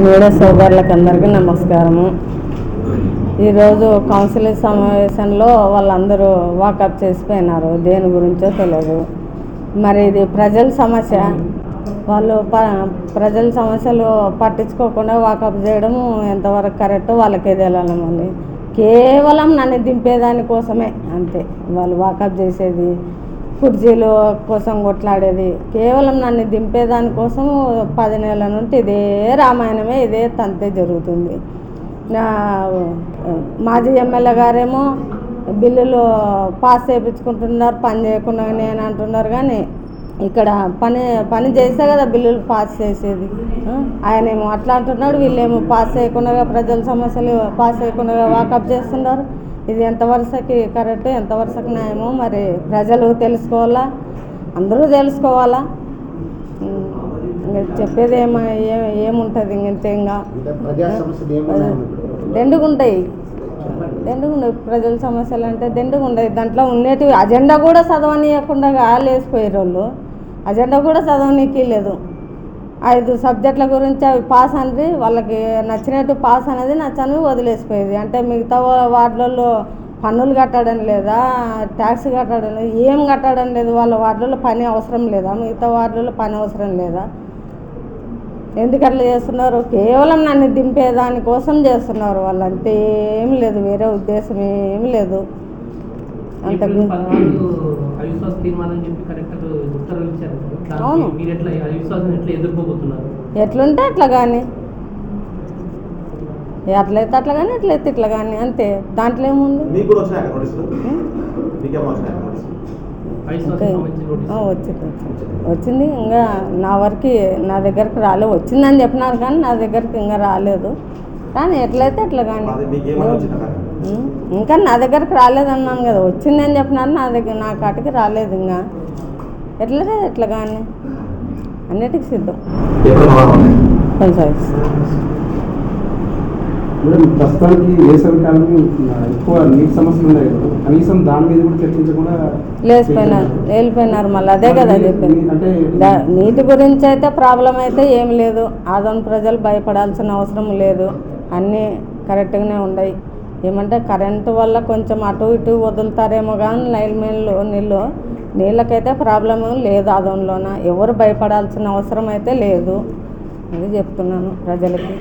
Media సోదరులకు అందరికీ నమస్కారము. ఈరోజు కౌన్సిలింగ్ సమావేశంలో వాళ్ళందరూ వాకప్ చేసిపోయినారు. దేని గురించో తెలియదు మరి ఇది ప్రజల సమస్య. వాళ్ళు ప ప్రజల సమస్యలు పట్టించుకోకుండా వాకప్ చేయడం ఎంతవరకు కరెక్టో వాళ్ళకే తెలియాలి మళ్ళీ. కేవలం నన్ను దింపేదాని కోసమే అంతే. వాళ్ళు వాకప్ చేసేది కుర్జీలు కోసం కొట్లాడేది. కేవలం నన్ను దింపేదాని కోసం పది నెలల నుండి ఇదే రామాయణమే ఇదే తంతే జరుగుతుంది. నా మాజీ ఎమ్మెల్యే గారేమో బిల్లులు పాస్ చేయించుకుంటున్నారు పని చేయకుండా నేను అంటున్నారు కానీ ఇక్కడ పని పని చేస్తే కదా బిల్లులు పాస్ చేసేది. ఆయనేమో అట్లా అంటున్నాడు వీళ్ళేమో పాస్ చేయకుండా ప్రజల సమస్యలు పాస్ చేయకుండా వాకప్ చేస్తున్నారు. ఇది ఎంత వరుసకి కరెక్ట్ ఎంత వరుసకి న్యాయమో మరి ప్రజలు తెలుసుకోవాలా? అందరూ తెలుసుకోవాలా? చెప్పేది ఏమ ఏ- ఏముంటుంది ఇంకంతే ఇంకా దండుగుంటాయి. దండుగుండవు. ప్రజల సమస్యలు అంటే దండుగుంటాయి దాంట్లో ఉండేటివి అజెండా కూడా చదవనీయకుండా వేసిపోయారు వాళ్ళు అజెండా కూడా చదవనీకి లేదు. ఐదు సబ్జెక్టుల గురించి అవి పాస్ అనేది వాళ్ళకి నచ్చినట్టు పాస్ అనేది నచ్చని వదిలేసిపోయేది. అంటే మిగతా వాటిలలో పన్నులు కట్టడం లేదా ట్యాక్స్ కట్టడం లేదు ఏం కట్టడం లేదు వాళ్ళ వార్డులలో పని అవసరం లేదా మిగతా వార్డులలో పని అవసరం లేదా? ఎందుకు అట్లా చేస్తున్నారు? కేవలం నన్ను దింపేదాని కోసం చేస్తున్నారు వాళ్ళు అంతే ఏం లేదు వేరే ఉద్దేశం ఏం లేదు. అంత ఇప్పుడు పదహారు అవిశ్వాస తీర్మానం చెప్పి కలెక్టర్ ఉత్తర్వులు ఇచ్చారు. అవును. దానికి మీరు ఎట్లా అవిశ్వాసం ఎట్లా ఎదుర్కోబోతున్నారు? ఎట్లుంటే అట్లా కానీ ఎట్లయితే అట్లా కానీ ఎట్లయితే ఇట్లా కానీ అంతే. దాంట్లో ఏముంది? వచ్చింది. వచ్చింది. ఇంకా నా వరకు నా దగ్గరకు రాలేదు. వచ్చిందని చెప్పినారు కానీ నా దగ్గరికి ఇంకా రాలేదు. కానీ ఎట్లయితే అట్లా కానీ. ఇంకా నా దగ్గరకు రాలేదు అన్నాను కదా వచ్చిందని చెప్పినారు నా దగ్గర నా కాటికి రాలేదు ఇంకా. ఎట్లయితే ఎట్లా కానీ. అన్నిటికీ సిద్ధం. ఎప్పుడు సమాధానం ఉన్నాయి? కొనసాగిస్తాం మేడం ప్రస్తుతానికి వేసవి కాలం ఎక్కువ నీటి సమస్యలు ఉన్నాయి కదా. కనీసం దాని మీద కూడా చర్చించకుండా లేచిపోయినారు వెళ్ళిపోయినారు మళ్ళీ అదే కదా చెప్పింది. నీటి గురించి అయితే ప్రాబ్లం అయితే ఏం లేదు. ఆదోన్ ప్రజలు భయపడాల్సిన అవసరం లేదు. అన్నీ కరెక్ట్గానే ఉన్నాయి ఏమంటే కరెంటు వల్ల కొంచెం అటు ఇటు వదులుతారేమో కానీ లైన్ మెన్లు నీళ్ళు నీళ్ళకైతే ప్రాబ్లం లేదు ఆదోన్లోన ఎవరు భయపడాల్సిన అవసరం అయితే లేదు. అది చెప్తున్నాను ప్రజలకి.